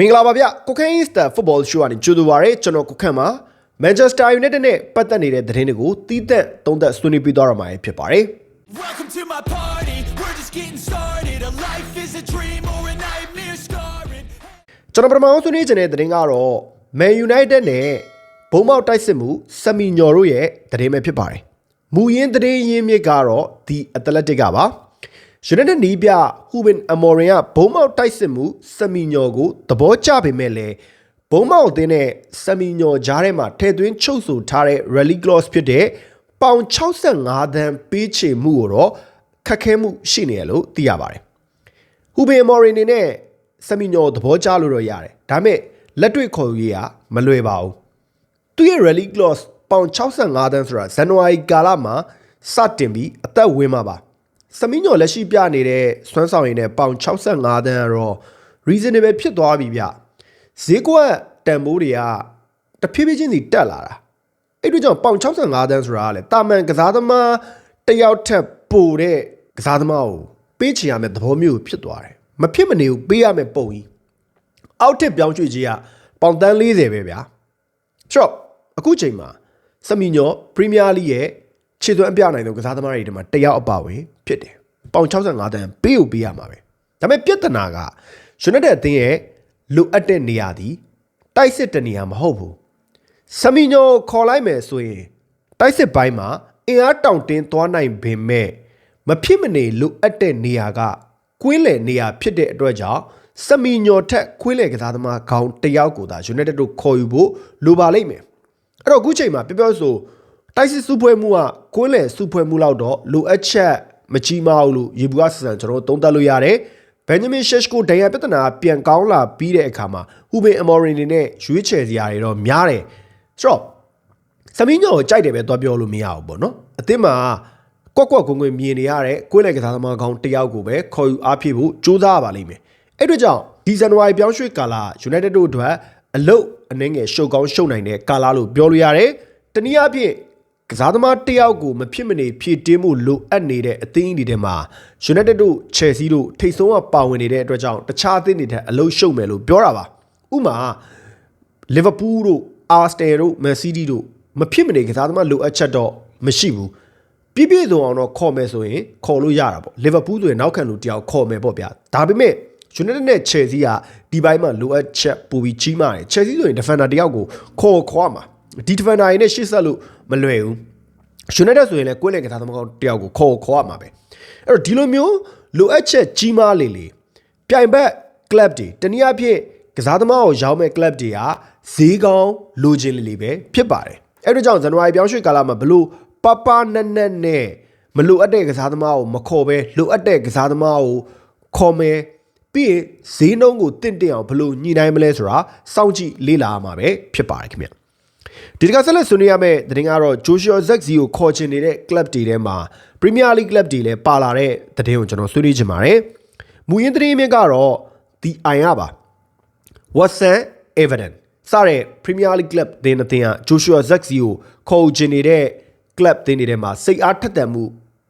မင်္ဂလာပါဗျကိုခန့် Easter Football Show ကနေကြိုဆိုပါရစေကျွန်တော်ကိုခန့်ပါ Manchester United နဲ့ပတ်သက်နေတဲ့သတင်းတွေကိုတီးသက်သုံးသက်ဆွေးနွေးပြသွားရမှာဖြစ်ပါတယ် Welcome to my party. We're just getting started. A life is a dream or a nightmare scarring. ကျွန်တော်ပထမဆုံးဆွေးနွေးချင်တဲ့သတင်းကတော့ Man United နဲ့ဘုံမောက်တိုက်စစ်မှုစမီညော်တို့ရဲ့သတင်းပဲဖြစ်ပါတယ်မူရင်းသတင်းရင်းမြစ်ကတော့ The Athletic ကပါ United နီးပြဟူဘင်အမော်ရင်ကဘုံမောက်တိုက်စစ်မှုစမီညော်ကိုသဘောကျပေမဲ့လည်းဘုံမောက်အသင်းနဲ့စမီညော်ကြားထဲမှာထည့်သွင်းချုပ်ဆိုထားတဲ့ rally clause ဖြစ်တဲ့ပေါင်65သန်းပေးချေမှုကိုတော့ခက်ခဲမှုရှိနေရလို့သိရပါတယ်ဟူဘင်မော်ရီနေနဲ့စမီညောသဘောကျလို့တော့ရတယ်ဒါပေမဲ့လက်တွေ့ခေါ်ယူရေးကမလွယ်ပါဘူးသူရဲ့ rally clause ပေါင်65တန်းဆိုတာဇန်နဝါရီကာလမှာစတင်ပြီးအသက်ဝင်မှာပါ စမီညောလက်ရှိပြနေတဲ့စွမ်းဆောင်ရည်နဲ့ပေါင်65တန်းကတော့ reasonable ဖြစ်သွားပြီဗျဈေးကွက်တန်ဖိုးတွေကတဖြည်းဖြည်းချင်းစီတက်လာတာအဲ့တို့ကြောင့်ပေါင်65တန်းဆိုတာကလေတာမန်ကစားသမားတစ်ယောက်ထက်ပိုတဲ့ကစားသမားကိုပေးချင်ရမယ့်သဘောမျိုးဖြစ်သွားတယ်မဖြစ်မနေဘူးပေးရမယ့်ပုံကြီးအောက်ထစ်ပြောင်းရွှေ့ကြီးကပေါင်တန်း40ပဲဗျာဆိုတော့အခုချိန်မှာစမီညောပရီးမီးယားလိရဲ့ ခြေသွမ်းအပြနိုင်တဲ့ကစားသမားတွေထဲမှာတစ်ယောက်အပါဝင်ဖြစ်တယ်ပေါင်65တန်းပေးကိုပေးရမှာပဲဒါပေမဲ့ပြဿနာကယူနိုက်တက်အသင်းရဲ့လိုအပ်တဲ့နေရာသည်တိုက်စစ်တဲ့နေရာမဟုတ်ဘူးစမီညိုခေါ်လိုက်မယ်ဆိုရင်တိုက်စစ်ပိုင်းမှာအင်အားတောင့်တင်းသွားနိုင်ပေမဲ့မဖြစ်မနေလိုအပ်တဲ့နေရာကကွင်းလယ်နေရာဖြစ်တဲ့အတွက်ကြောင့်စမီညိုထက်ကွင်းလယ်ကစားသမားခေါင်းတစ်ယောက်ကိုသာ United တို့ခေါ်ယူဖို့လိုပါလိမ့်မယ်အဲ့တော့အခုချိန်မှာပြောပြောဆို တိုက်စစ်စုဖွဲ့မှုကကွင်းလယ်စုဖွဲ့မှုလောက်တော့လိုအပ်ချက်မကြီးမအောင်လို့ရေဘူးကဆန်ကျွန်တော်တို့သုံးသပ်လို့ရတယ်ဘန်ဂျမင်ရှက်ရှ်ကိုဒဏ်ရာပြဿနာပြန်ကောင်းလာပြီးတဲ့အခါမှာဟူဘင်အမော်ရင်နေနဲ့ရွေးချယ်စရာတွေတော့များတယ်ဆိုတော့စမင်းညောကိုကြိုက်တယ်ပဲသွားပြောလို့မရဘူးပေါ့နော်အသင်းမှာကွက်ကွက်ကွင်းကွင်းမြင်နေရတဲ့ကိုယ်လိုက်ကစားသမားကောင်းတစ်ယောက်ကိုပဲခေါ်ယူအားဖြည့်ဖို့ကြိုးစားရပါလိမ့်မယ်အဲ့တို့ကြောင့်ဒီဇန်နဝါရီပြောင်းရွှေ့ကာလ United တို့အတွက်အလုတ်အနှင်းငယ်ရှုပ်ကောင်းရှုပ်နိုင်တဲ့ကာလလို့ပြောလို့ရတယ်တနည်းအားဖြင့် ကစားသမားတစ်ယောက်ကိုမဖြစ်မနေဖြည့်တင်းမှုလိုအပ်နေတဲ့အသင်းကြီးတွေမှာ United တို့ Chelsea တို့ထိတ်ဆုံးကပါဝင်နေတဲ့အတွက်ကြောင့်တခြားအသင်းတွေထက်အလုတ်ရှုပ်မယ်လို့ပြောတာပါဥပမာလီဗာပူးတို့အာစတယ်တို့မန်စီးတီးတို့မဖြစ်မနေကစားသမားလိုအပ်ချက်တော့မရှိဘူးပြည့်ပြည့်စုံအောင်တော့ခေါ်မယ်ဆိုရင်ခေါ်လို့ရတာပေါ့လီဗာပူးဆိုရင်နောက်ခံလူတယောက်ခေါ်မယ်ပေါ့ဗျာဒါပေမဲ့ယူနိုက်တက်နဲ့ချယ်ဆီကဒီဘိုင်းမှာလိုအပ်ချက်ပူပြီးကြီးမားတယ်ချယ်ဆီဆိုရင်ဒီဖန်ဒါတယောက်ကိုခေါ်ခေါ်ရမှာ ဒီဒီဖန်ဒါရင်းနဲ့ရှေ့ဆက်လို့မလွယ်ဘူးယူနိုက်တက်ဆိုရင်လည်းကိုယ်လည်းကစားသမားကောင်းတယောက်ကိုခေါ်ခေါ်ရမှာပဲအဲ့တော့ဒီလိုမျိုးလိုအပ်ချက်ကြီးမားလေလေပြိုင်ဘက် club တွေတနည်းအားဖြင့်ကစားသမားကိုရောင်းမဲ့ club တွေကဈေးကောင်းလိုချင်လေလေပဲဖြစ်ပါတယ်အဲ့ဒါကြောင့်ဇန်နဝါရီပြောင်းရွှေ့ကာလမှာဘလို့ပပနက်နက်နဲ့မလိုအပ်တဲ့ကစားသမားကိုမခေါ်ပဲလိုအပ်တဲ့ကစားသမားကိုခေါ်မယ်ပြီးရင်ဈေးနှုန်းကိုတင့်တယ်အောင်ဘလို့ညှိနှိုင်းမလဲဆိုတာစောင့်ကြည့်လေ့လာရမှာပဲဖြစ်ပါတယ်ခင်ဗျ ဒီတကဆက်လက်ဆွေးနွေးရမယ့်သတင်းကတော့ဂျိုရှီယိုဇက်ဇီကိုခေါ်ချင်နေတဲ့ club တွေထဲမှာပရီးမီးယားလိ club တွေလည်းပါလာတဲ့သတင်းကိုကျွန်တော်ဆွေးနွေးချင်ပါတယ်မူရင်းသတင်းမြင့်ကတော့ The Iron ပါ Watson Everton စတဲ့ Premier League club တင်းအသင်းက Joshua Zirkzee ကိုခေါ်ချင်နေတဲ့ club တင်းတွေထဲမှာစိတ်အားထက်သန်မှု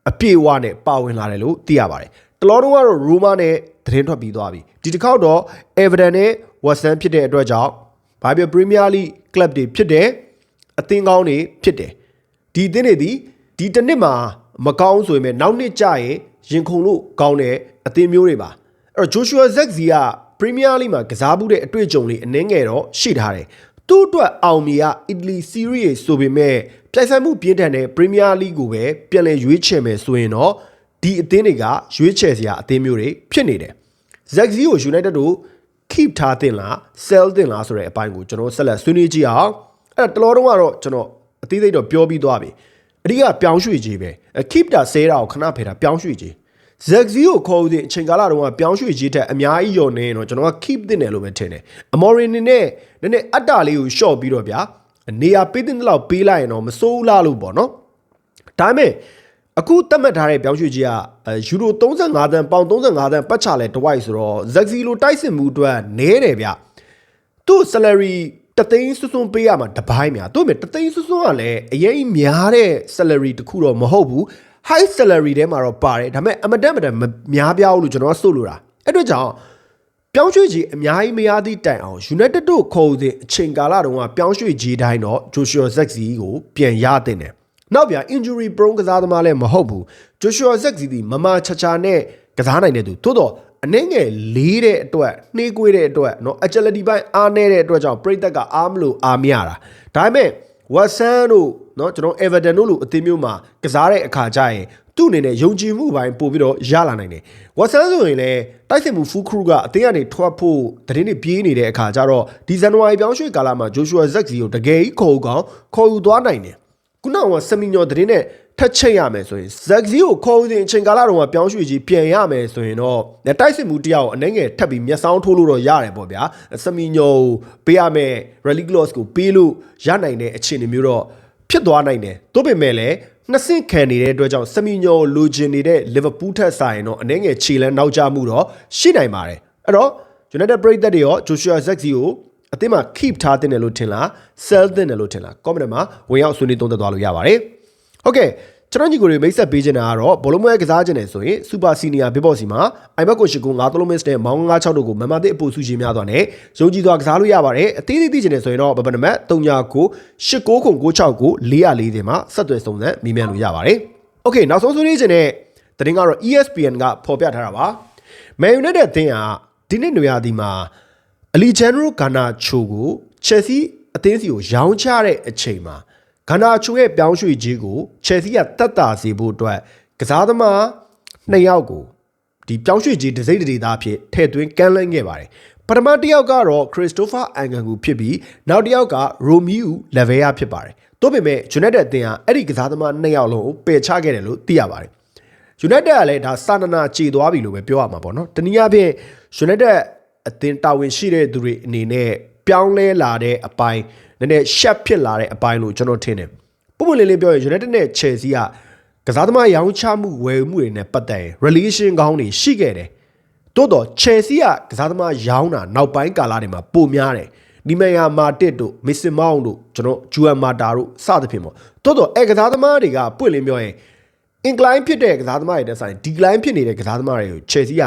အပြည့်အဝနဲ့ပါဝင်လာတယ်လို့သိရပါတယ်။တလောတုန်းကတော့ Roma နဲ့သတင်းထွက်ပြီးသွားပြီ။ဒီတစ်ခေါက်တော့ Everton နဲ့ Watson ဖြစ်တဲ့အတွက်ကြောင့် ဘာပြော Premier League club တွေဖြစ်တဲ့အသင်းကောင်းတွေဖြစ်တယ်။ဒီအသင်းတွေဒီဒီတစ်နှစ်မှာမကောင်းဆိုရင်ပဲနောက်နှစ်ကျရင်ရင်ခုန်လို့ကောင်းတဲ့အသင်းမျိုးတွေပါ။အဲ့တော့ Joshua Zirkzee က Premier League မှာကစားမှုတဲ့အတွေ့အကြုံလေးအနည်းငယ်တော့ရှိထားတယ်။သူ့အတွက်အောင်မြင်က Italy Serie A ဆိုပေမဲ့ပြိုင်ဆိုင်မှုပြင်းထန်တဲ့ Premier League ကိုပဲပြန်လည်ရွေးချယ်မယ်ဆိုရင်တော့ဒီအသင်းတွေကရွေးချယ်စရာအသင်းမျိုးတွေဖြစ်နေတယ်။ Zirkzee ကို United တို့ keep ထားတင်လား sell တင်လားဆိုတဲ့အပိုင်းကိုကျွန်တော်ဆက်လက်ဆွေးနွေးကြည့်အောင်။အဲ့တော့တလောတုန်းကတော့ကျွန်တော်အသေးစိတ်တော့ပြောပြီးသွားပြီ။အဓိကပြောင်းရွှေ့ကြီးပဲ။ keep တာဆဲတာကိုခဏဖယ်တာပြောင်းရွှေ့ကြီး။ဇက်ဇီကိုခေါ်ဦးတဲ့အချိန်ကာလတုန်းကပြောင်းရွှေ့ကြီးထက်အများကြီးယော်နေရင်တော့ကျွန်တော်က keep တင်တယ်လို့ပဲထင်တယ်အမော်ရီနေနဲ့နည်းနည်းအတ္တလေးကိုရှော့ပြီးတော့ဗျာနေရာပေးတဲ့လောက်ပေးလိုက်ရင်တော့မစိုးလားလို့ပေါ့နော်ဒါပေမဲ့ အခုသတ်မှတ်ထားတဲ့ပြောင်းရွှေ့ကြီးကယူရို35တန်ပေါင်35တန်ပတ်ချလဲတဝိုက်ဆိုတော့ဇက်ဇီလိုတိုက်စစ်မှုအတွက်နဲတယ်ဗျသူ့ salary တသိန်းစွန်းစွန်းပေးရမှာတပိုင်းများတို့မဲ့တသိန်းစွန်းစွန်းကလည်းအရင်များတဲ့ salary တခုတော့မဟုတ်ဘူး high salary ထဲမှာတော့ပါတယ်ဒါပေမဲ့အမတန်မတန်မများပြားဘူးလို့ကျွန်တော်ကဆိုလိုတာအဲ့တော့ကြောင့်ပြောင်းရွှေ့ကြီးအများကြီးမရသည့်တိုင်အောင် United တို့ခေါ်ဦးတဲ့အချိန်ကာလတုန်းကပြောင်းရွှေ့ကြီးတိုင်းတော့ Joshua Zexi ကိုပြန်ရတဲ့တယ်။ နောက်ပြန် injury prone ကစားသမားလည်းမဟုတ်ဘူး။ Joshua Zexi ဒီမမချာချာနဲ့ကစားနိုင်တဲ့သူသို့တော့အနှဲငယ်လေးတဲ့အတွက်နှေးကွေးတဲ့အတွက်เนาะ agility ဘိုင်းအားနည်းတဲ့အတွက်ကြောင့်ပြိသက်ကအားမလို့အားမရတာဒါပေမဲ့ဝက်ဆန်တို့เนาะကျွန်တော် Everton တို့လိုအသင်းမျိုးမှာကစားတဲ့အခါကျရင်သူ့အနေနဲ့ယုံကြည်မှုပိုင်းပို့ပြီးတော့ရလာနိုင်တယ်ဝက်ဆန်ဆိုရင်လည်းတိုက်စစ်မှုဖူးခရူကအသင်းကနေထွက်ဖို့တရင်တွေပြေးနေတဲ့အခါကျတော့ဒီဇန်နဝါရီပြောင်းရွှေ့ကာလမှာဂျိုရှူအာဇက်စီကိုတကယ်ကြီးခေါ်ကောင်းခေါ်ယူသွားနိုင်တယ် ခုနကဆမီညောတရင်နဲ့ထက်ချိတ်ရမယ်ဆိုရင်ဇက်ဇီကိုခေါ်ဦးစဉ်အချိန်ကာလတုန်းကပြောင်းရွှေ့ကြီးပြန်ရမယ်ဆိုရင်တော့တိုက်စစ်မှုတရားကိုအနှဲငယ်ထပ်ပြီးမျက်စောင်းထိုးလို့တော့ရတယ်ပေါ့ဗျာဆမီညိုပေးရမယ် rally gloss ကိုပေးလို့ရနိုင်တဲ့အခြေအနေမျိုးတော့ဖြစ်သွားနိုင်တယ်သို့ပေမဲ့လည်းနှစ်ဆင့်ခံနေတဲ့အတွက်ကြောင့်ဆမီညိုလိုချင်နေတဲ့ Liverpool ထက်ဆိုင်တော့အနှဲငယ်ခြေလန်းနောက်ကျမှုတော့ရှိနိုင်ပါတယ်အဲ့တော့ United ပရိသတ်တွေရော Joshua Zexi ကို အသင်းမှာ keep ထားတင်တယ်လို့ထင်လား sell တင်တယ်လို့ထင်လား comment မှာဝင်ရောက်ဆွေးနွေးသုံးသပ်သွားလို့ရပါတယ်ဟုတ်ကဲ့ကျွန်တော်ညီကိုတွေမိတ်ဆက်ပေးချင်တာကတော့ဘောလုံးပွဲကစားချင်တယ်ဆိုရင်စူပါစီနီယာဘေးဘော့စီမှာအိုင်ဘက်ကိုရှိကို9သလုံးမစ်နဲ့မောင်း96တို့ကိုမန်မာတစ်အပူစုရှင်များသွားနဲ့ယုံကြည်စွာကစားလို့ရပါတယ်အသေးသေးသိချင်တယ်ဆိုရင်တော့ဘဘနမတ်39 89ခု96ကို404တင်မှာဆက်သွယ်စုံစမ်းမိမြန်လို့ရပါတယ်โอเคနောက်ဆုံးဆွေးနွေးချင်တဲ့သတင်းကတော့ ESPN ကဖော်ပြထားတာပါ Man United အသင်းကဒီနေ့နွေရာသီမှာ အလီဂျန်ရိုဂါနာချိုကိုချက်စီအသင်းစီကိုရောင်းချတဲ့အချိန်မှာဂါနာချိုရဲ့ပြောင်းရွှေ့ခြင်းကိုချက်စီကတတ်တာစေဖို့အတွက်ကစားသမားနှစ်ယောက်ကိုဒီပြောင်းရွှေ့ခြင်းဒစိမ့်ဒေသားဖြစ်ထည့်သွင်းကမ်းလှမ်းခဲ့ပါတယ်ပထမတစ်ယောက်ကတော့ခရစ်စတိုဖာအန်ဂန်ကူဖြစ်ပြီးနောက်တစ်ယောက်ကရိုမီယူလဗေယာဖြစ်ပါတယ်။သို့ပေမဲ့ United အသင်းကအဲ့ဒီကစားသမားနှစ်ယောက်လုံးကိုပယ်ချခဲ့တယ်လို့သိရပါတယ်။ United ကလည်းဒါစာနနာခြေသွားပြီလို့ပဲပြောရမှာပေါ့နော်။တနည်းအားဖြင့် United အသင်းတာဝန်ရှိတဲ့သူတွေအနေနဲ့ပြောင်းလဲလာတဲ့အပိုင်းနည်းနည်းရှက်ဖြစ်လာတဲ့အပိုင်းလို့ကျွန်တော်ထင်တယ်။ပုံမှန်လေးလေးပြောရင် United နဲ့ Chelsea ကကစားသမားရောင်းချမှုဝယ်မှုတွေနဲ့ပတ်သက်ရင် relation ကောင်းတွေရှိခဲ့တယ်။တိုးတော့ Chelsea ကကစားသမားရောင်းတာနောက်ပိုင်းကာလတွေမှာပိုများတယ်။ဒီမယာမာတစ်တို့မစ်စင်မောင်းတို့ကျွန်တော်ဂျူအန်မာတာတို့စသဖြင့်ပေါ့။တိုးတော့အဲကစားသမားတွေကပွင့်လင်းပြောရင် incline ဖြစ်တဲ့ကစားသမားတွေနဲ့ဆိုင် decline ဖြစ်နေတဲ့ကစားသမားတွေကို Chelsea က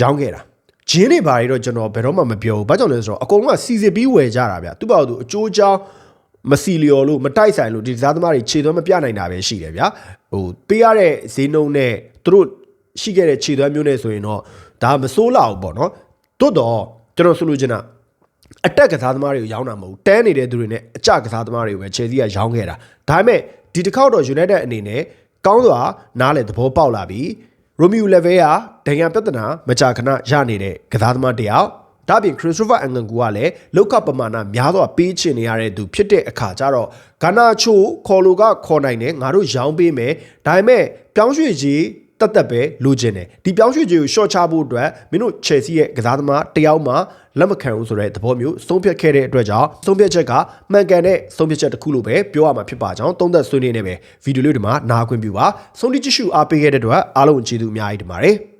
ရောင်းခဲ့တာ ဂျင်းတွေဘာတွေတော့ကျွန်တော်ဘယ်တော့မှမပြောဘူးဘာကြောင့်လဲဆိုတော့အကုန်လုံးကစီစစ်ပြီးဝယ်ကြတာဗျသူ့ဘာလို့အကျိုးကြောင်းမစီလျော်လို့မတိုက်ဆိုင်လို့ဒီကစားသမားတွေခြေသွမ်းမပြနိုင်တာပဲရှိတယ်ဗျာဟိုပေးရတဲ့ဈေးနှုန်းနဲ့သူတို့ရှိခဲ့တဲ့ခြေသွမ်းမျိုးနဲ့ဆိုရင်တော့ဒါမစိုးလောက်ဘူးပေါ့နော်တိုးတော့ကျွန်တော်ဆိုလို့ချင်တာအတက်ကစားသမားတွေကိုရောင်းတာမဟုတ်ဘူးတန်းနေတဲ့သူတွေနဲ့အကြကစားသမားတွေကိုပဲချယ်ဆီကရောင်းခဲ့တာဒါပေမဲ့ဒီတစ်ခေါက်တော့ United အနေနဲ့ကောင်းစွာနားလေသဘောပေါက်လာပြီး ရိုမီယိုလက်ဗဲကဒဏ်ရာပြဿနာမကြာခဏရနေတဲ့ကစားသမားတစ်ယောက်ဒါပြင်ခရစ်စတိုဖာအန်ဂန်ကူကလည်းလောက်ကပမာဏများစွာပေးချင်နေရတဲ့သူဖြစ်တဲ့အခါကျတော့ဂါနာချိုခေါ်လိုကခေါ်နိုင်တယ်ငါတို့ရောင်းပေးမယ်ဒါပေမဲ့ပြောင်းရွှေ့ကြီး တတ်တတ်ပဲလိုချင်တယ်ဒီပြောင်းရွှေ့ကြီးကို short ချဖို့အတွက်မင်းတို့ Chelsea ရဲ့ကစားသမားတယောက်မှလက်မခံဘူးဆိုတဲ့သဘောမျိုးဆုံးဖြတ်ခဲ့တဲ့အတွက်ကြောင့်ဆုံးဖြတ်ချက်ကမှန်ကန်တဲ့ဆုံးဖြတ်ချက်တစ်ခုလို့ပဲပြောရမှာဖြစ်ပါကြောင်းသုံးသပ်ဆွေးနွေးနေပဲဗီဒီယိုလေးဒီမှာနားခွင့်ပြုပါဆုံးဖြတ်ကြည့်ရှုအားပေးခဲ့တဲ့အတွက်အားလုံးကျေးဇူးအများကြီးတင်ပါတယ်